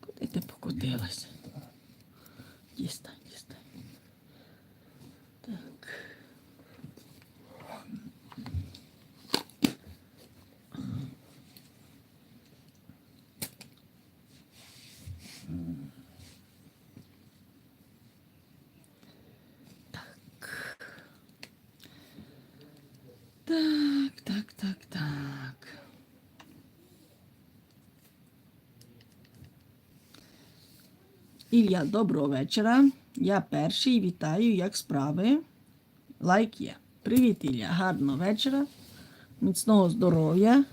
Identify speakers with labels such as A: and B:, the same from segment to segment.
A: Куди ти покотилася? Дістань, дістань. Так. Так, так, так, так. Ілля, доброго вечора. Я перший вітаю, як справи. Лайк є. Привіт, Ілля. Гарного вечора, міцного здоров'я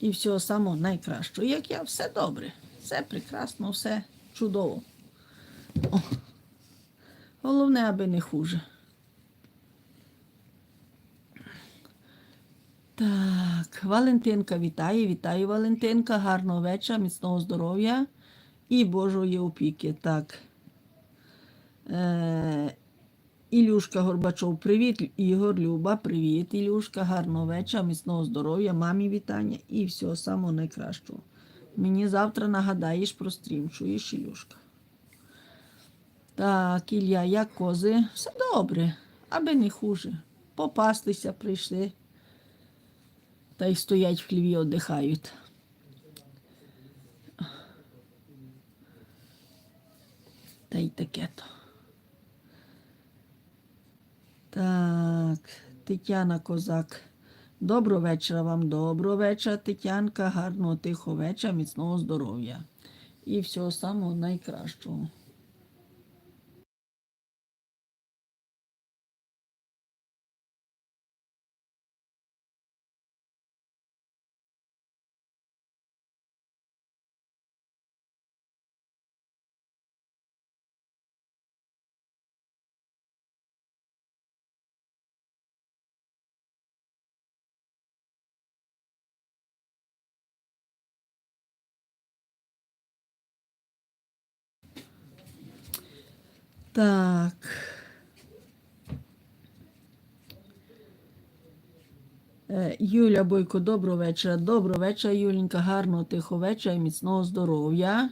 A: і всього самого найкращого. Як я, все добре, все прекрасно, все чудово. О. Головне, аби не хуже. Так, Валентинка вітає, вітаю Валентинка, гарного вечора, міцного здоров'я і Божої опіки. Так. Е, Ілюшка Горбачов, привіт. Ігор, Люба, привіт, Ілюшка, гарного вечора, міцного здоров'я, мамі вітання і всього самого найкращого. Мені завтра нагадаєш про стрім, чуєш, Ілюшка. Так, Ілля, як кози, все добре, аби не хуже. Попастися прийшли та й стоять в хліві, віддихають. Та й таке то. Так, Тетяна Козак. Доброго вечора вам, доброго вечора, Тетянка, гарного тихого вечора, міцного здоров'я. І всього самого найкращого. Так. Е, Юля Бойко, доброго вечора. Доброго вечора, Юленька, гарного тихого вечора і міцного здоров'я.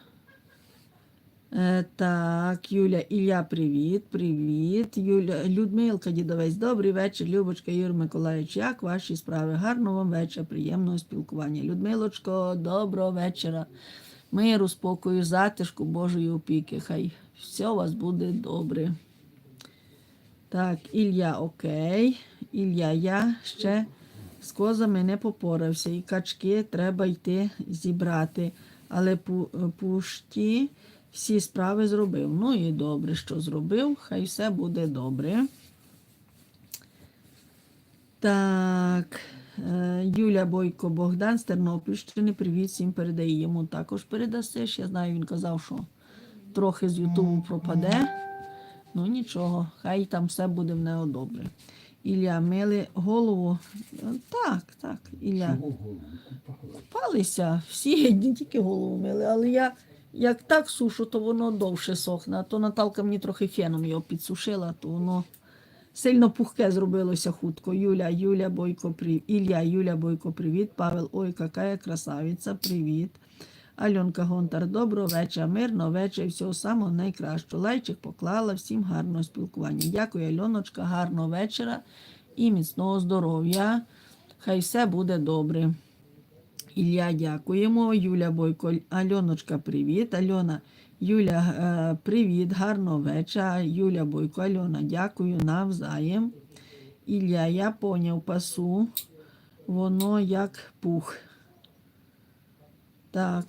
A: Е, Так, Юля, Ілля, привіт, привіт. Юля, Людмилка, дідовець, добрий вечір. Любочка, Юр Миколаївич, як ваші справи? Гарного вам вечора, приємного спілкування. Людмилочко, доброго вечора. Миру, спокою, затишку, Божої опіки. Хай все у вас буде добре. Так, Ілля, окей. Ілля, я ще з козами не попорався. І качки треба йти зібрати. Але пушті всі справи зробив. Ну і добре, що зробив. Хай все буде добре. Так. е, Юля Бойко Богдан з Тернопільщини. Привіт всім передає йому також передасиш. Я знаю, він казав, що трохи з Ютубу пропаде. Ну нічого, хай там все буде в нього добре. Ілля мили голову. Е, Так, так, Ілля. Палися всі, не тільки голову мили, але я як так сушу, то воно довше сохне. А то Наталка мені трохи феном його підсушила, то воно сильно пухке зробилося хутко. Юля, Юля Бойко, привіт. Ілля, Юля Бойко, привіт. Павел, ой, какая красавиця, привіт. Альонка Гонтар, доброго вечора, мирного вечора і всього самого найкращого. Лайчик поклала, всім гарного спілкування. Дякую, Альоночка, гарного вечора і міцного здоров'я. Хай все буде добре. Ілля, дякуємо. Юля Бойко, Альоночка, привіт. Альона, Юля, е, привіт, гарного вечора. Юля Бойко, Альона, дякую навзаєм. Ілля, я поняв пасу. Воно як пух. Так,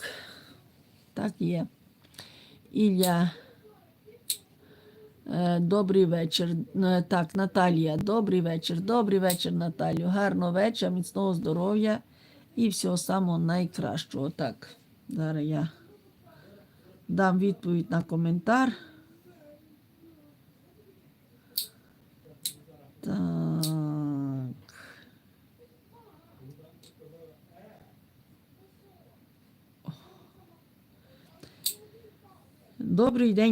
A: так є. Ілля. е, Добрий вечір. Так, Наталія, добрий вечір. Добрий вечір, Наталію. Гарного вечора, міцного здоров'я і всього самого найкращого. Так, зараз я дам відповідь на коментар. Так. Добрий день.